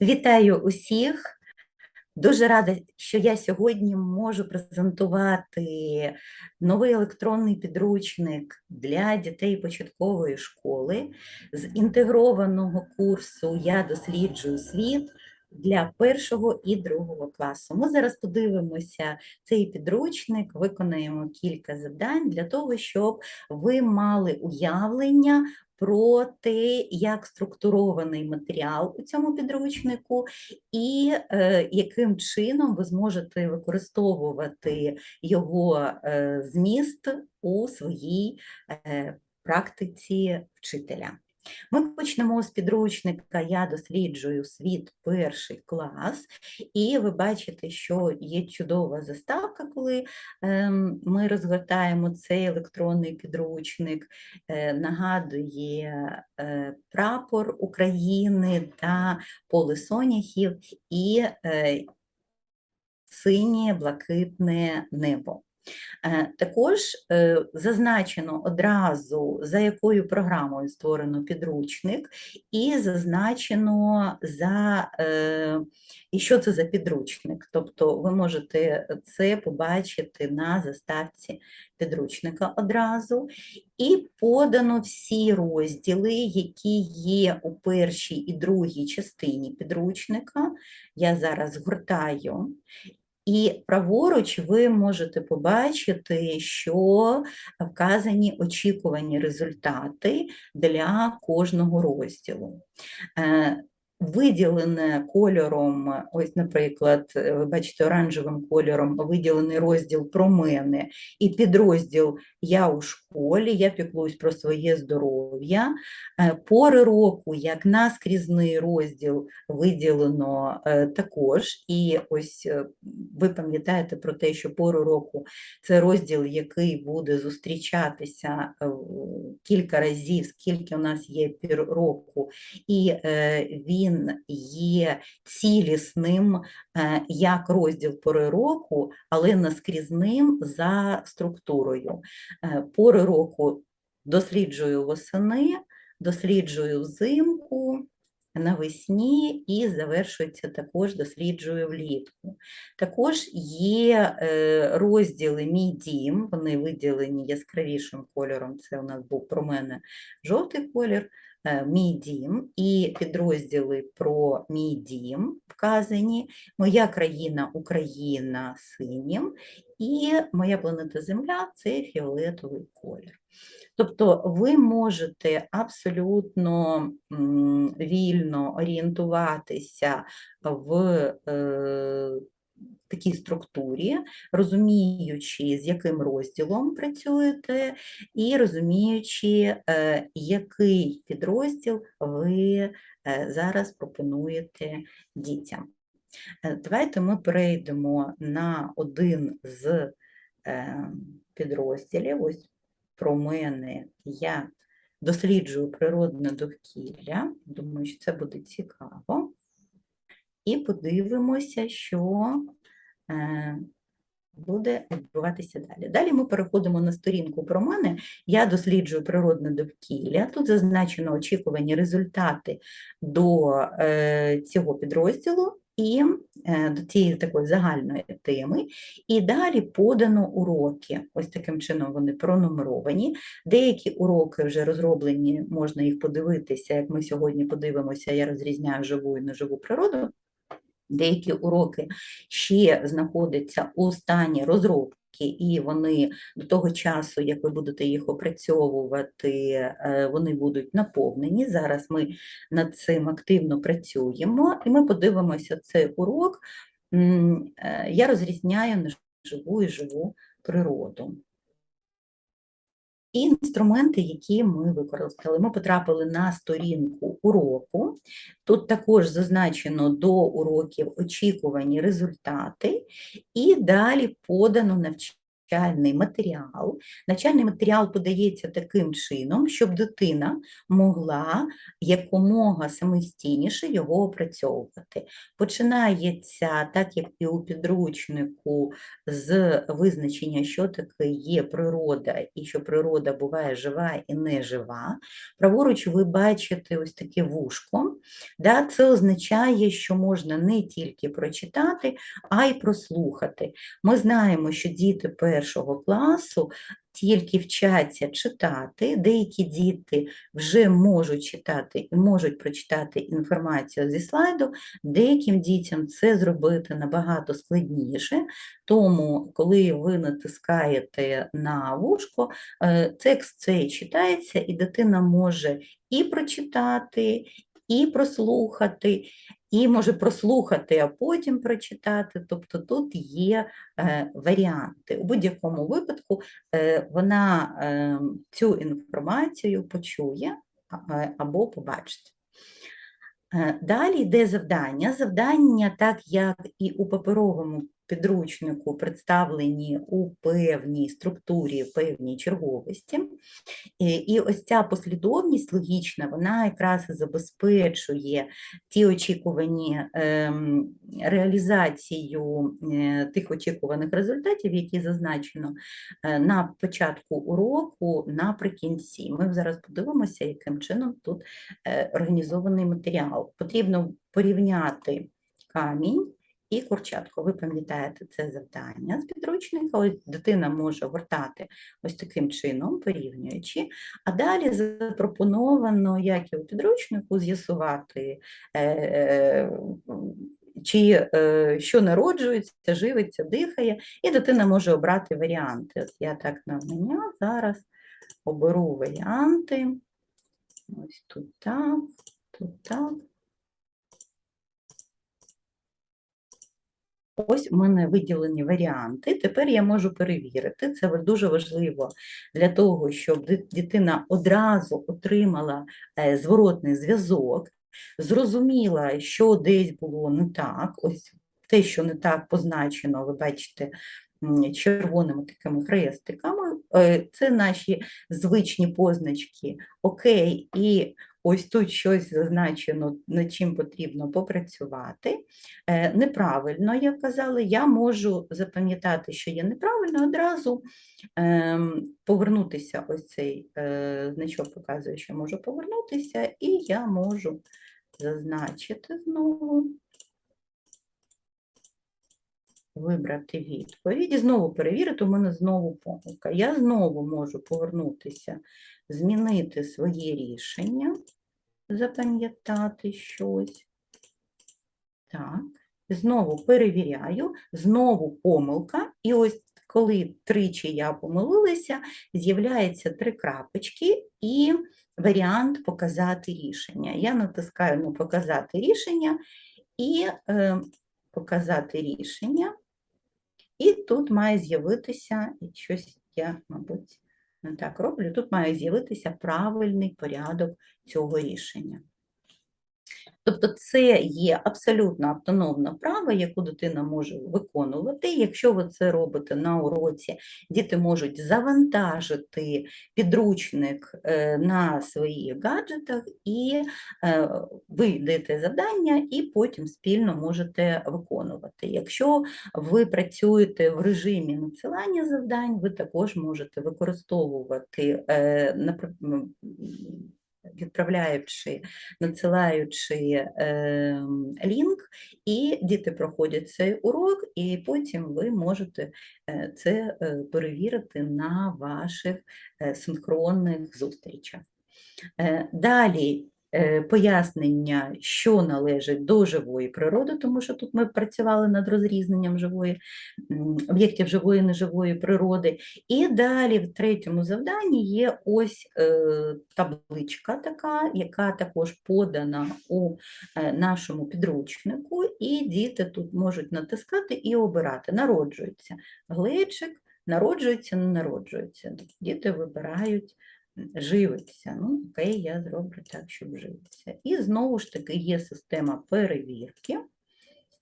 Вітаю усіх. Дуже рада, що я сьогодні можу презентувати новий електронний підручник для дітей початкової школи з інтегрованого курсу Я досліджую світ для першого і другого класу. Ми зараз подивимося цей підручник, виконаємо кілька завдань для того, щоб ви мали уявлення про те, як структурований матеріал у цьому підручнику, і е, яким чином ви зможете використовувати його е, зміст у своїй е, практиці вчителя. Ми почнемо з підручника Я досліджую світ перший клас, і ви бачите, що є чудова заставка, коли ем, ми розгортаємо цей електронний підручник, е, нагадує е, прапор України та поле соняхів і е, синє блакитне небо. Е, Також е, зазначено одразу, за якою програмою створено підручник, і зазначено за е, і що це за підручник. Тобто ви можете це побачити на заставці підручника одразу. І подано всі розділи, які є у першій і другій частині підручника. Я зараз згортаю. І праворуч ви можете побачити, що вказані очікувані результати для кожного розділу. Виділене кольором, ось, наприклад, ви бачите, оранжевим кольором виділений розділ про мене і підрозділ Я у школі, я піклуюсь про своє здоров'я. Е, Пори року, як наскрізний розділ, виділено е, також. І ось е, ви пам'ятаєте про те, що пору року це розділ, який буде зустрічатися кілька разів, скільки у нас є пір року, і е, він є цілісним е, як розділ пори року, але наскрізним за структурою. Е, Пори року досліджую восени, досліджую взимку, навесні і завершується також досліджую влітку. Також є е, розділи Мій дім, вони виділені яскравішим кольором. Це у нас був про мене жовтий колір. Е, Мій дім і підрозділи про мій дім вказані, Моя країна Україна синім, і Моя планета Земля це фіолетовий колір. Тобто ви можете абсолютно вільно орієнтуватися в е, такій структурі, розуміючи, з яким розділом працюєте, і розуміючи, е, який підрозділ ви е, зараз пропонуєте дітям. Е, Давайте ми перейдемо на один з підрозділів. Ось про мене я досліджую природне довкілля. Думаю, що це буде цікаво. І подивимося, що е, буде відбуватися далі. Далі ми переходимо на сторінку про мене. Я досліджую природне довкілля. Тут зазначено очікувані результати до е, цього підрозділу і е, до цієї такої загальної теми. І далі подано уроки. Ось таким чином вони пронумеровані. Деякі уроки вже розроблені, можна їх подивитися, як ми сьогодні подивимося, я розрізняю живу і неживу природу. Деякі уроки ще знаходяться у стані розробки, і вони до того часу, як ви будете їх опрацьовувати, е, вони будуть наповнені. Зараз ми над цим активно працюємо, і ми подивимося цей урок. Е, Я розрізняю неживу і живу природу. І інструменти, які ми використали. Ми потрапили на сторінку уроку. Тут також зазначено до уроків очікувані результати, і далі подано навчальний матеріал. Навчальний матеріал подається таким чином, щоб дитина могла якомога самостійніше його опрацьовувати. Починається, так як і у підручнику, з визначення, що таке є природа, і що природа буває жива і нежива. Праворуч ви бачите ось таке вушко, Да, це означає, що можна не тільки прочитати, а й прослухати. Ми знаємо, що діти першого класу тільки вчаться читати, деякі діти вже можуть читати і можуть прочитати інформацію зі слайду, деяким дітям це зробити набагато складніше, тому коли ви натискаєте на вушко, е, текст цей читається, і дитина може і прочитати, і прослухати, і може прослухати, а потім прочитати. Тобто тут є е, варіанти. У будь-якому випадку е, вона е, цю інформацію почує е, або побачить. Е, Далі йде завдання. Завдання, так як і у паперовому підручнику, представлені у певній структурі, певній черговості. І, ось ця послідовність логічна, вона якраз забезпечує ті очікувані ем, реалізацію е, тих очікуваних результатів, які зазначено е, на початку уроку, наприкінці. Ми зараз подивимося, яким чином тут е, організований матеріал. Потрібно порівняти камінь і курчатку. Ви пам'ятаєте це завдання з підручника. Ось дитина може гортати ось таким чином, порівнюючи. А далі запропоновано, як і у підручнику, з'ясувати. е, е, Чи е, що народжується, живиться, дихає, і дитина може обрати варіанти. От я так навмання зараз оберу варіанти. Ось тут так, тут так. Ось у мене виділені варіанти. Тепер я можу перевірити. Це дуже важливо для того, щоб дитина одразу отримала е, зворотний зв'язок, зрозуміла, що десь було не так. Ось те, що не так позначено, ви бачите червоними такими хрестиками. Е, Це наші звичні позначки Окей, і ось тут щось зазначено, над чим потрібно попрацювати. Е, Неправильно, як казали, я можу запам'ятати, що є неправильно, одразу ем, повернутися. Ось цей е, значок показує, що можу повернутися, і я можу зазначити знову. Вибрати відповідь і знову перевірити, у мене знову помилка. Я знову можу повернутися, змінити своє рішення, запам'ятати щось. Так, знову перевіряю, знову помилка, і ось коли тричі я помилилася, з'являється три крапочки і варіант показати рішення. Я натискаю на показати рішення і е, показати рішення. І тут має з'явитися, щось я, мабуть, так роблю, тут має з'явитися правильний порядок цього рішення. Тобто це є абсолютно автономна права, яку дитина може виконувати. Якщо ви це робите на уроці, діти можуть завантажити підручник е, на своїх гаджетах, і е, ви даєте завдання, і потім спільно можете виконувати. Якщо ви працюєте в режимі надсилання завдань, ви також можете використовувати е, напри- м, відправляючи надсилаючи е, лінк, і діти проходять цей урок, і потім ви можете е, це е, перевірити на ваших е, синхронних зустрічах. Далі пояснення, що належить до живої природи, тому що тут ми працювали над розрізненням живої об'єктів живої і неживої природи. І далі в третьому завданні є ось е, табличка така, яка також подана у е, нашому підручнику, і діти тут можуть натискати і обирати. Народжується глечик, народжується, не народжується. Діти вибирають живиться. Ну, окей, я зроблю так, щоб живиться. І знову ж таки є система перевірки.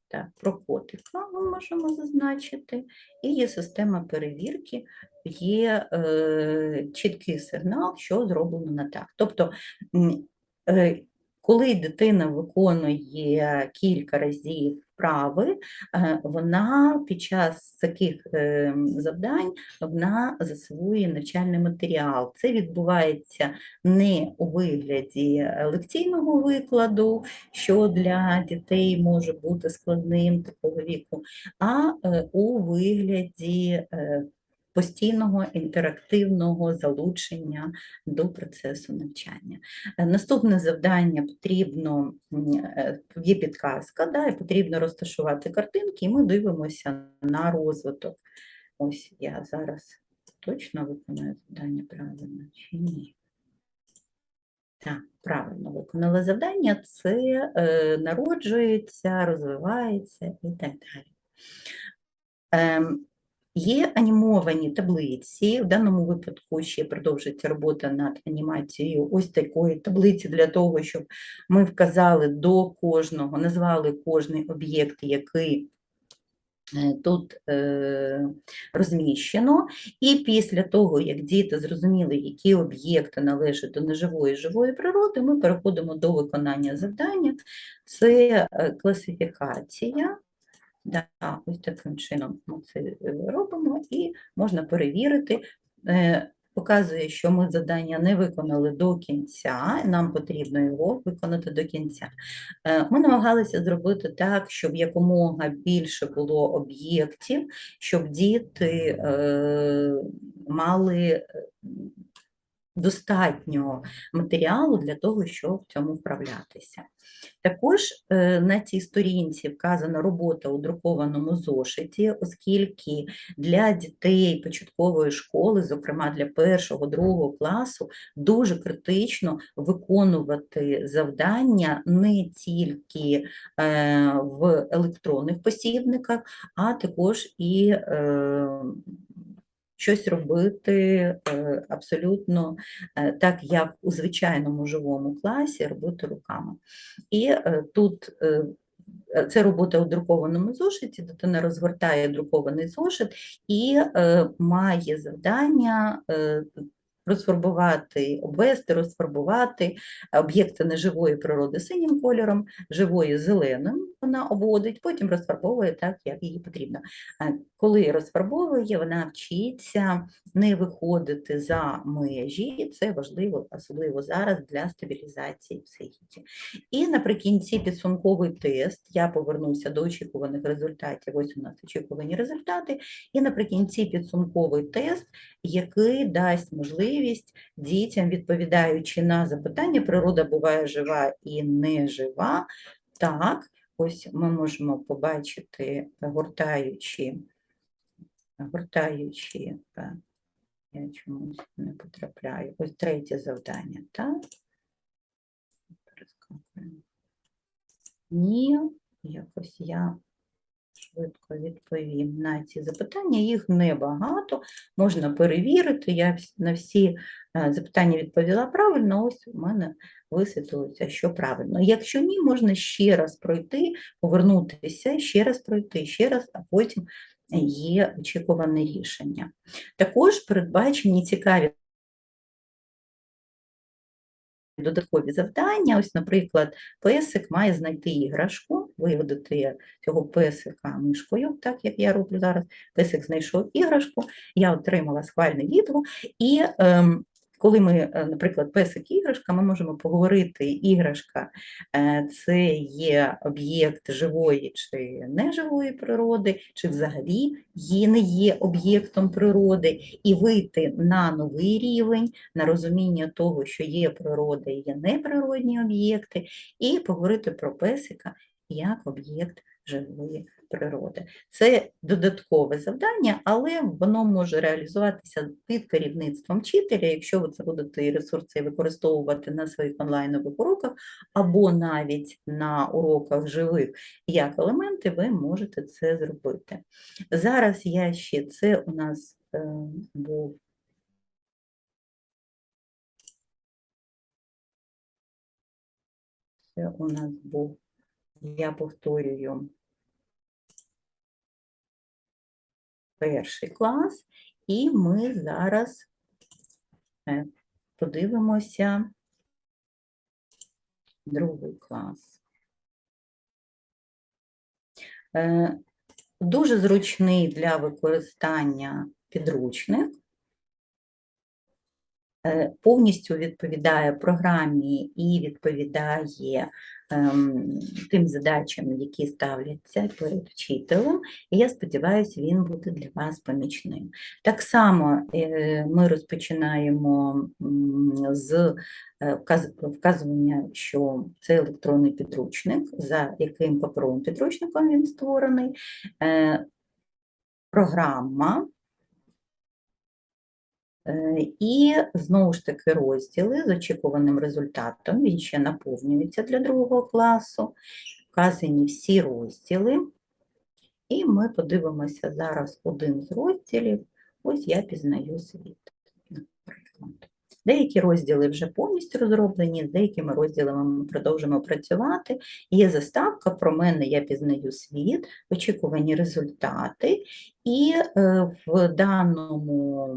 Так, про котика ми можемо зазначити, і є система перевірки, є е, чіткий сигнал, що зроблено так. Тобто, е, коли дитина виконує кілька разів вправи, е, вона під час таких е, завдань вона засвоює навчальний матеріал. Це відбувається не у вигляді лекційного викладу, що для дітей може бути складним такого віку, а е, у вигляді постійного інтерактивного залучення до процесу навчання. Е, Наступне завдання потрібно, е, є підказка, да, і потрібно розташувати картинки, і ми дивимося на розвиток. Ось я зараз точно виконую завдання правильно чи ні? Так, правильно виконала завдання, це е, народжується, розвивається і так далі. Ем, Є анімовані таблиці, в даному випадку ще продовжується робота над анімацією ось такої таблиці для того, щоб ми вказали до кожного, назвали кожний об'єкт, який е, тут е, розміщено. І після того, як діти зрозуміли, які об'єкти належать до неживої живої природи, ми переходимо до виконання завдання. Це е, класифікація. Да, ось таким чином ми це е, робимо, і можна перевірити. Е, Показує, що ми завдання не виконали до кінця, нам потрібно його виконати до кінця. Е, Ми намагалися зробити так, щоб якомога більше було об'єктів, щоб діти мали достатньо матеріалу для того, щоб в цьому вправлятися. Також е, на цій сторінці вказана робота у друкованому зошиті, оскільки для дітей початкової школи, зокрема для першого, другого класу, дуже критично виконувати завдання не тільки е, в електронних посібниках, а також і е, щось робити е, абсолютно е, так, як у звичайному живому класі, робити руками. І е, тут це робота у друкованому зошиті, дитина розгортає друкований зошит і має завдання розфарбувати, обвести, розфарбувати об'єкти неживої природи синім кольором, живої зеленим вона обводить, потім розфарбовує так, як їй потрібно. Е, Коли розфарбовує, вона вчиться не виходити за межі, і це важливо, особливо зараз для стабілізації психіки. І наприкінці підсумковий тест, я повернуся до очікуваних результатів, ось у нас очікувані результати, і наприкінці підсумковий тест, який дасть можливість дітям, відповідаючи на запитання, природа буває жива і не жива. Так, ось ми можемо побачити, гортаючи, гортаючи, я чомусь не потрапляю. Ось третє завдання, так? Ні, якось я швидко відповім на ці запитання. Їх небагато, можна перевірити. Я на всі е, запитання відповіла правильно, ось у мене висвітлилося, що правильно. Якщо ні, можна ще раз пройти, повернутися, ще раз пройти, ще раз, а потім є очікуване рішення. Також передбачені цікаві додаткові завдання. Ось, наприклад, песик має знайти іграшку, виводити цього песика мишкою, так як я роблю зараз. Песик знайшов іграшку, я отримала схвальний відгук, і ем, коли ми, е, наприклад, песик іграшка, ми можемо поговорити, іграшка е, це є об'єкт живої чи неживої природи, чи взагалі є, не є об'єктом природи, і вийти на новий рівень, на розуміння того, що є природа і є неприродні об'єкти, і поговорити про песика як об'єкт живої природи. Це додаткове завдання, але воно може реалізуватися під керівництвом вчителя, якщо ви це будете ресурси використовувати на своїх онлайнових уроках, або навіть на уроках живих як елементи, ви можете це зробити. Зараз я ще це у нас е, був. Це у нас був, я повторюю, перший клас, і ми зараз е, подивимося другий клас. Е, Дуже зручний для використання підручник. Е, Повністю відповідає програмі і відповідає ем, тим задачам, які ставляться перед вчителем, і я сподіваюся, він буде для вас помічним. Так само е, ми розпочинаємо з е, вказування, що це електронний підручник, за яким паперовим підручником він створений. Програма, І знову ж таки розділи з очікуваним результатом. Він ще наповнюється для другого класу. Вказані всі розділи. І ми подивимося зараз один з розділів. Ось я пізнаю світ. наприклад. Деякі розділи вже повністю розроблені, з деякими розділами ми продовжимо працювати. Є заставка про мене, я пізнаю світ, очікувані результати, і е, в даному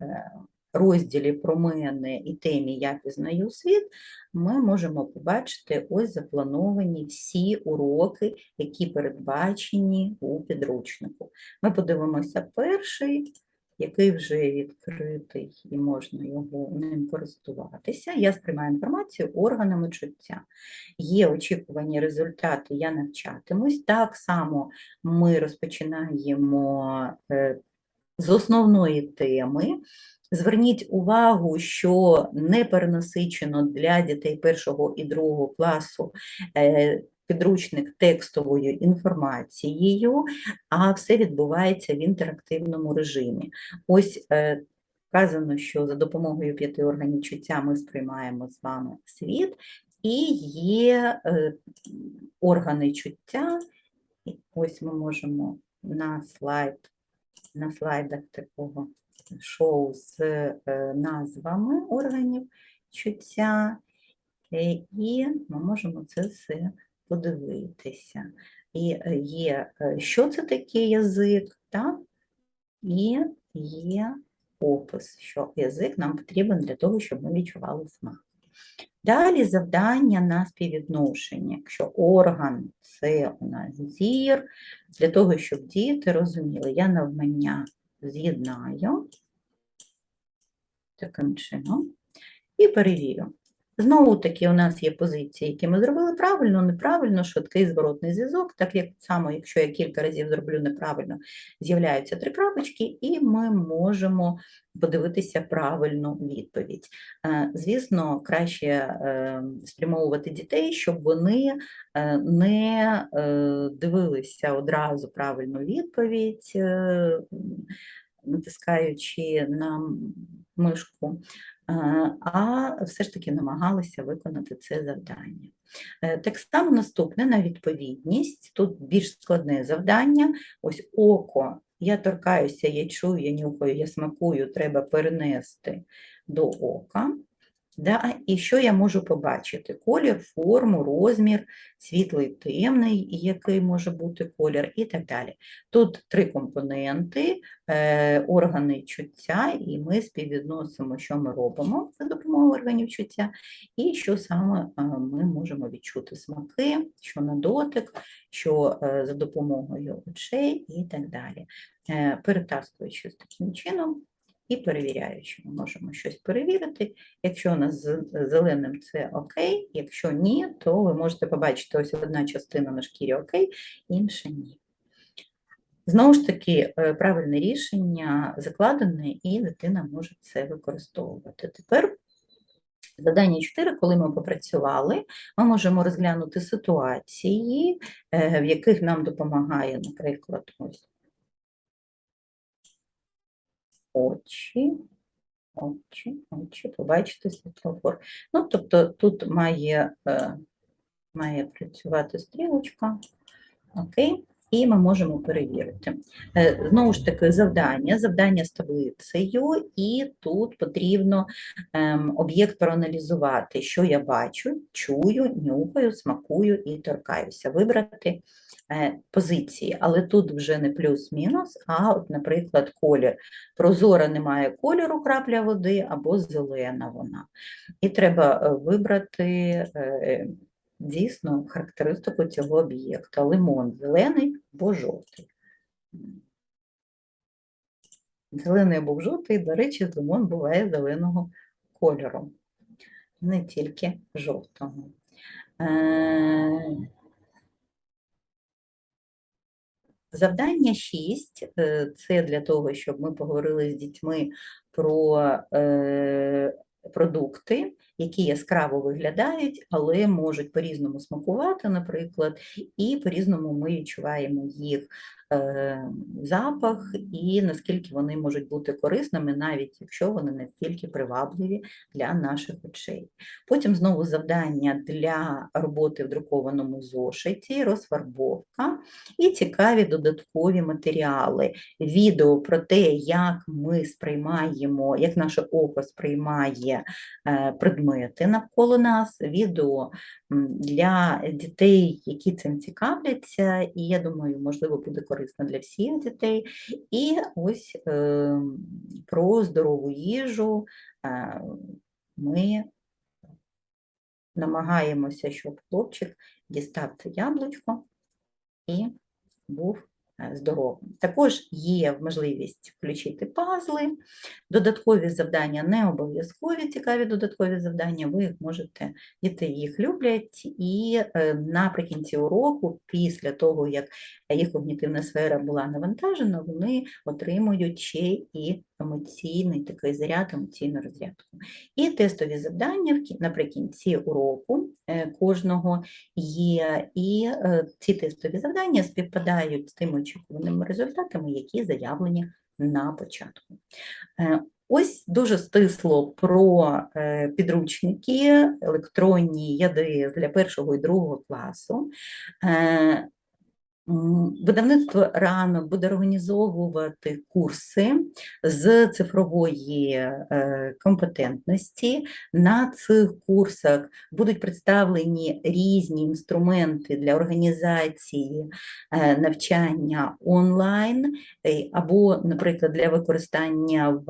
е, розділі про мене і темі Я пізнаю світ, ми можемо побачити ось заплановані всі уроки, які передбачені у підручнику. Ми подивимося перший, який вже відкритий і можна його ним користуватися. Я сприймаю інформацію органами чуття. Є очікувані результати, я навчатимусь. Так само ми розпочинаємо е, з основної теми. Зверніть увагу, що не перенасичено для дітей першого і другого класу е, підручник текстовою інформацією, а все відбувається в інтерактивному режимі. Ось е, вказано, що за допомогою п'яти органів чуття ми сприймаємо з вами світ, і є е, органи чуття. Ось ми можемо на слайд, на слайдах такого шоу з е, назвами органів чуття, і ми можемо це все подивитися. І е, є, е, що це таке язик, так? і є опис, що язик нам потрібен для того, щоб ми відчували смак. Далі завдання на співвідношення. Якщо орган це у нас зір, для того, щоб діти розуміли, я навмання з'єднаю таким чином і перевірю. Знову таки, у нас є позиції, які ми зробили правильно, неправильно, швидкий зворотний зв'язок, так як само, якщо я кілька разів зроблю неправильно, з'являються три крапочки, і ми можемо подивитися правильну відповідь. Е, Звісно, краще е, спрямовувати дітей, щоб вони е, не дивилися одразу правильну відповідь, натискаючи на мишку, а все ж таки намагалися виконати це завдання. Е, Так само наступне на відповідність. Тут більш складне завдання. Ось око. Я торкаюся, я чую, я нюхаю, я смакую, треба перенести до ока. Да? І що я можу побачити? Колір, форму, розмір, світлий, темний, який може бути колір, і так далі. Тут три компоненти, е, органи чуття, і ми співвідносимо, що ми робимо за допомогою органів чуття, і що саме ми можемо відчути смаки, що на дотик, що за допомогою очей і так далі. Е, Перетаскуючи таким чином, і перевіряючи, ми можемо щось перевірити. Якщо у нас з зеленим це окей, якщо ні, то ви можете побачити ось одна частина на шкірі окей, інша ні. Знову ж таки, е, правильне рішення закладене, і дитина може це використовувати. Тепер Завдання 4, коли ми попрацювали, ми можемо розглянути ситуації, е, в яких нам допомагає, наприклад, ось очі, очі, очі, побачити світлофор. Ну, тобто тут має, е, має працювати стрілочка, окей, і ми можемо перевірити. Е, Знову ж таки, завдання, завдання з таблицею, і тут потрібно ем, об'єкт проаналізувати, що я бачу, чую, нюхаю, смакую і торкаюся. Вибрати е, позиції, але тут вже не плюс-мінус, а, от, наприклад, колір. Прозора немає кольору крапля води або зелена вона. І треба е, вибрати дійсно характеристику цього об'єкта. Лимон зелений або жовтий. Зелений або жовтий, до речі, лимон буває зеленого кольору, не тільки жовтого. Е, Завдання 6 – це для того, щоб ми поговорили з дітьми про е, продукти, які яскраво виглядають, але можуть по-різному смакувати, наприклад, і по-різному ми відчуваємо їх е, запах і наскільки вони можуть бути корисними, навіть якщо вони не тільки привабливі для наших очей. Потім знову завдання для роботи в друкованому зошиті, розфарбовка і цікаві додаткові матеріали. Відео про те, як ми сприймаємо, як наше око сприймає е, предмети навколо нас, відео для дітей, які цим цікавляться, і я думаю, можливо, буде корисно для всіх дітей. І ось е, про здорову їжу е, ми намагаємося, щоб хлопчик дістав це яблучко і був здоровим. Також є можливість включити пазли, додаткові завдання не обов'язкові, цікаві додаткові завдання, ви їх можете, діти їх люблять, і е, наприкінці уроку, після того, як їх когнітивна сфера була навантажена, вони отримують ще і емоційний такий заряд, емоційну розрядку. І тестові завдання наприкінці уроку е, кожного є, і е, ці тестові завдання співпадають з тими очікуваними результатами, які заявлені на початку. Е, Ось дуже стисло про підручники електронні ЯДС для першого і другого класу. Видавництво рано буде організовувати курси з цифрової е, компетентності. На цих курсах будуть представлені різні інструменти для організації е, навчання онлайн е, або, наприклад, для використання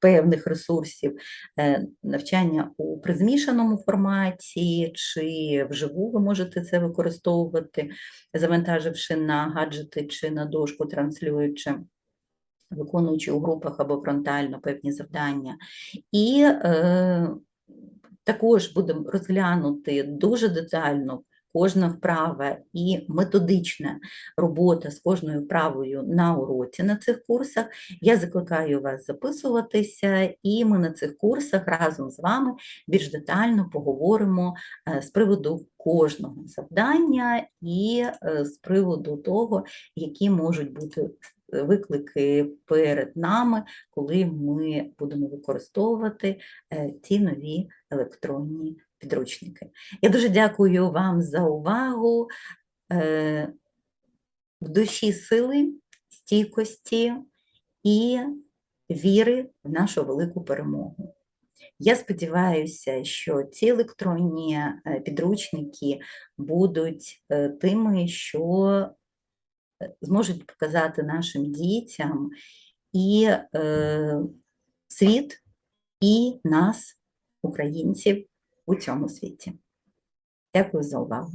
певних ресурсів навчання у призмішаному форматі чи вживу ви можете це використовувати, завантаживши на гаджети чи на дошку, транслюючи, виконуючи у групах або фронтально певні завдання. І е, також будемо розглянути дуже детально кожна вправа і методична робота з кожною вправою на уроці на цих курсах. Я закликаю вас записуватися, і ми на цих курсах разом з вами більш детально поговоримо е, з приводу кожного завдання і е, з приводу того, які можуть бути виклики перед нами, коли ми будемо використовувати е, ці нові електронні підручники. Я дуже дякую вам за увагу. Е, В душі сили, стійкості і віри в нашу велику перемогу. Я сподіваюся, що ці електронні е, підручники будуть е, тими, що зможуть показати нашим дітям і е, світ, і нас, українців, у цьому світі. Дякую за увагу.